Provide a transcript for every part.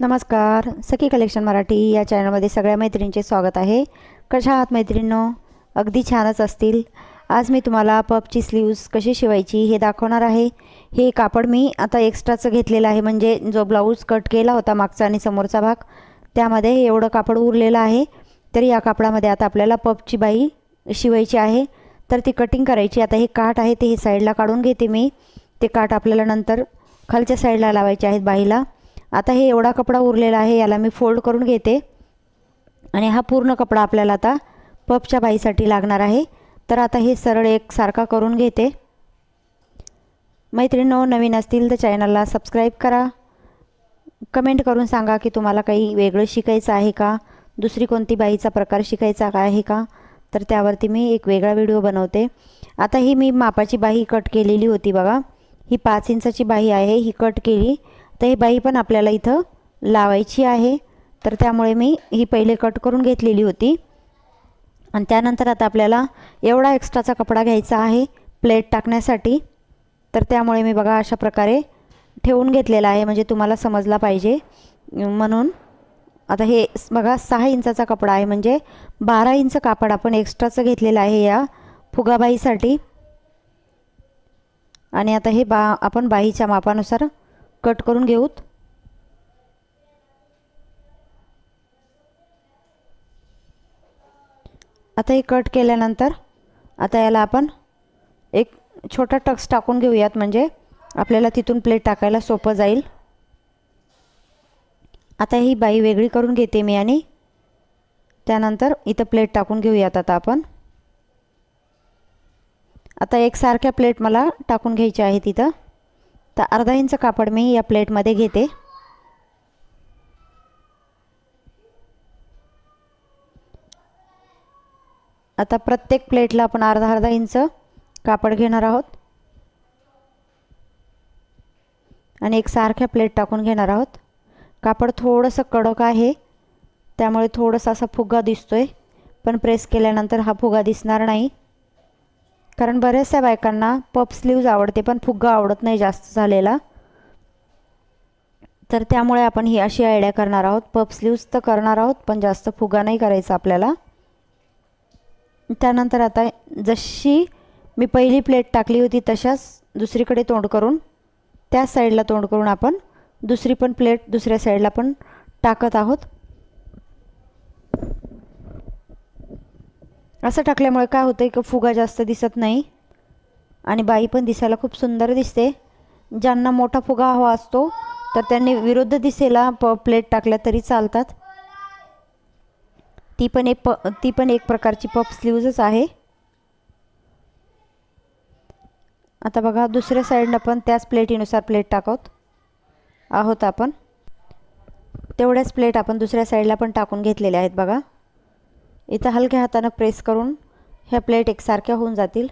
नमस्कार सखी कलेक्शन मराठी या चॅनलमध्ये सगळ्या मैत्रिणींचे स्वागत आहे. कशा आहात मैत्रिणींनो? अगदी छानच असतील. आज मी तुम्हाला पपची स्लीव्ज कशी शिवायची हे दाखवणार आहे. हे कापड मी आता एक्स्ट्राचं घेतलेलं आहे म्हणजे जो ब्लाऊज कट केला होता मागचा आणि समोरचा भाग त्यामध्ये एवढं कापड उरलेलं आहे. तर या कापडामध्ये आता आपल्याला पपची बाई शिवायची आहे. तर ती कटिंग करायची. आता हे काठ आहे ते हे साईडला काढून घेते मी. ते काठ आपल्याला नंतर खालच्या साईडला लावायचे आहेत बाईला. आता हे एवढा कपडा उरलेला आहे याला मी फोल्ड करून घेते. आणि हा पूर्ण कपडा आपल्याला आता पपच्या बाईसाठी लागणार आहे. तर आता हे सरळ एक सारखा करून घेते. मैत्रिणींनो नवीन असतील तर चॅनलला सबस्क्राईब करा. कमेंट करून सांगा की तुम्हाला काही वेगळं शिकायचं आहे का? दुसरी कोणती बाईचा प्रकार शिकायचा का आहे का? तर त्यावरती मी एक वेगळा व्हिडिओ बनवते. आता ही मी मापाची बाही कट केलेली होती बघा. ही पाच इंचाची बाही आहे ही कट केली. तर ही बाई पण आपल्याला इथं लावायची आहे. तर त्यामुळे मी ही पहिले कट करून घेतलेली होती. आणि त्यानंतर आता आपल्याला एवढा एक्स्ट्राचा कपडा घ्यायचा आहे प्लेट टाकण्यासाठी. तर त्यामुळे मी बघा अशा प्रकारे ठेवून घेतलेला आहे. म्हणजे तुम्हाला समजला पाहिजे. म्हणून आता हे बघा सहा इंचाचा कपडा आहे. म्हणजे बारा इंच कापड आपण एक्स्ट्राचं घेतलेलं आहे या फुगाबाईसाठी. आणि आता हे बा आपण बाईच्या मापानुसार कट करून घेऊत. आता हे कट केल्यानंतर आता याला आपण एक छोटा टक्स टाकून घेऊयात म्हणजे आपल्याला तिथून प्लेट टाकायला सोपं जाईल. आता ही बाई वेगळी करून घेते मी आणि त्यानंतर इथं प्लेट टाकून घेऊयात आता आपण. आता एकसारख्या प्लेट मला टाकून घ्यायच्या आहेत इथं. तर अर्धा इंच कापड मी या प्लेटमध्ये घेते. आता प्रत्येक प्लेटला आपण अर्धा अर्धा इंच कापड घेणार आहोत. आणि एक सारख्या प्लेट टाकून घेणार आहोत. कापड थोडंसं कडक आहे त्यामुळे थोडंसं असा फुगा दिसतोय पण प्रेस केल्यानंतर हा फुगा दिसणार नाही. कारण बऱ्याचशा बायकांना पप स्लीव्ज आवडते पण फुग्गा आवडत नाही जास्त झालेला. तर त्यामुळे आपण ही अशी आयडिया करणार आहोत. पप स्लीव्ज तर करणार आहोत पण जास्त फुगा नाही करायचा आपल्याला. त्यानंतर आता जशी मी पहिली प्लेट टाकली होती तशाच दुसरीकडे तोंड करून त्याच साईडला तोंड करून आपण दुसरी पण प्लेट दुसऱ्या साईडला पण टाकत आहोत. असं टाकल्यामुळे काय होतं आहे का फुगा जास्त दिसत नाही. आणि बाई पण दिसायला खूप सुंदर दिसते. ज्यांना मोठा फुगा हवा असतो तर त्यांनी विरुद्ध दिसेला प प्लेट टाकल्या तरी चालतात. ती पण एक प ती पण एक प्रकारची पप स्लीव्जच आहे. आता बघा दुसऱ्या साईडनं पण त्याच प्लेटीनुसार प्लेट टाकत आहोत आपण. तेवढ्याच प्लेट आपण दुसऱ्या साईडला पण टाकून घेतलेल्या आहेत बघा. इथं हलक्या हातानं प्रेस करून ह्या प्लेट एकसारख्या होऊन जातील.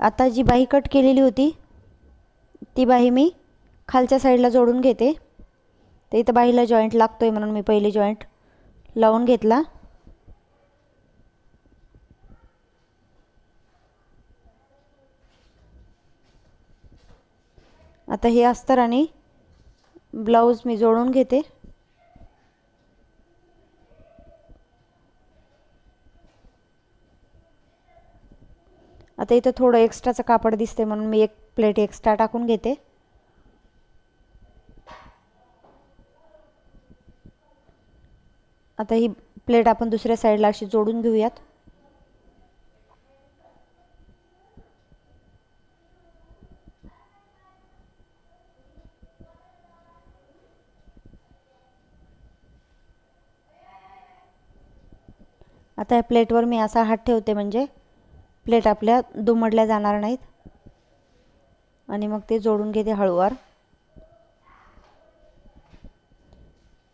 आता जी बाही कट केलेली होती ती बाही मी खालच्या साईडला जोडून घेते. तर इथं बाहीला जॉईंट लागतो आहे म्हणून मी पहिले जॉईंट लावून घेतला. आता हे अस्तर आणि ब्लाऊज मी जोडून घेते. आता इथं थोडं एक्स्ट्राचं कापड दिसते म्हणून मी एक प्लेट एक्स्ट्रा टाकून घेते. आता ही प्लेट आपण दुसऱ्या साईडला अशी जोडून घेऊयात. आता या प्लेटवर मी असा हात ठेवते म्हणजे प्लेट आपल्या दुमडल्या जाणार नाहीत. आणि मग ते जोडून घेते हळूवार.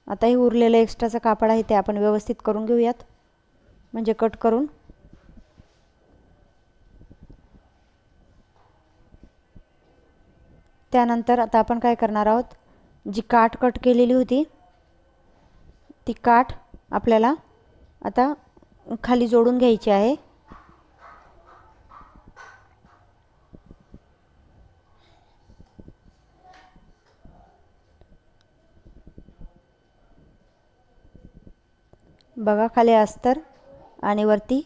आता हे उरलेलं एक्स्ट्राचं कापड आहे ते आपण व्यवस्थित करून घेऊयात. म्हणजे कट करून. त्यानंतर आता आपण काय करणार आहोत? जी काठ कट केलेली होती ती काठ आपल्याला आता खाली जोडून घ्यायची आहे. बघा खाली अस्तर आणि वरती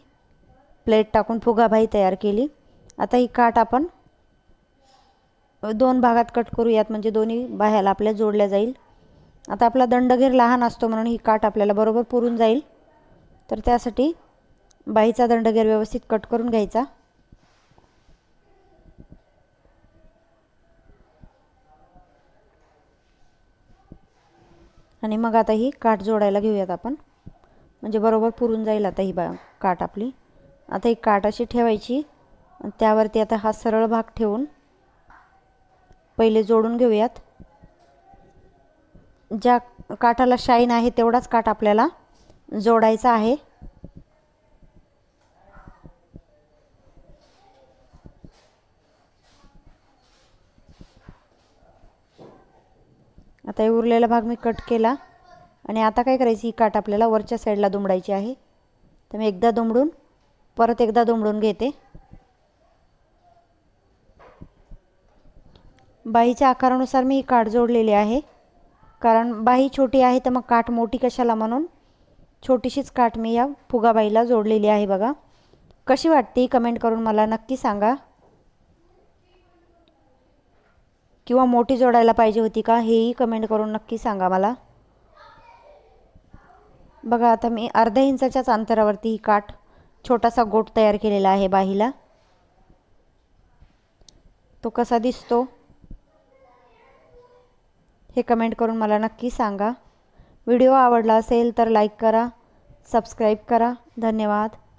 प्लेट टाकून फुगाबाई तयार केली. आता ही काठ आपण दोन भागात कट करूयात म्हणजे दोन्ही बाह्याला आपल्या जोडल्या जाईल. आता आपला दंडघेर लहान असतो म्हणून ही काठ आपल्याला बरोबर पुरून जाईल. तर त्यासाठी बाईचा दंडघेर व्यवस्थित कट करून घ्यायचा. आणि मग आता ही काठ जोडायला घेऊयात आपण. म्हणजे बरोबर पुरून जाईल आता ही बा काठ आपली. आता ही काट अशी ठेवायची त्यावरती आता हा सरळ भाग ठेवून पहिले जोडून घेऊयात. ज्या काठाला शाईन आहे तेवढाच काठ आपल्याला जोडायचा आहे. आता हे उरलेला भाग मी कट केला. आणि आता काय करायची ही काठ आपल्याला वरच्या साईडला दुमडायची आहे. तर मी एकदा दुमडून परत एकदा दुमडून घेते. बाहीच्या आकारानुसार मी ही काठ जोडलेली आहे. कारण बाही छोटी आहे तर मग काठ मोठी कशाला म्हणून? छोटीशीच काठ मी या फुगाबाईला जोडलेली आहे बघा. कशी वाटते कमेंट करून मला नक्की सांगा. किंवा मोठी जोडायला पाहिजे होती का हेही कमेंट करून नक्की सांगा मला. बघा आता मी अर्ध्या इंचाच्याच अंतरावरती ही काठ छोटासा गोट तयार केलेला आहे बाहीला. तो कसा दिसतो? हे कमेंट करून मला नक्की सांगा. व्हिडिओ आवडला असेल तर लाईक करा सबस्क्राईब करा. धन्यवाद.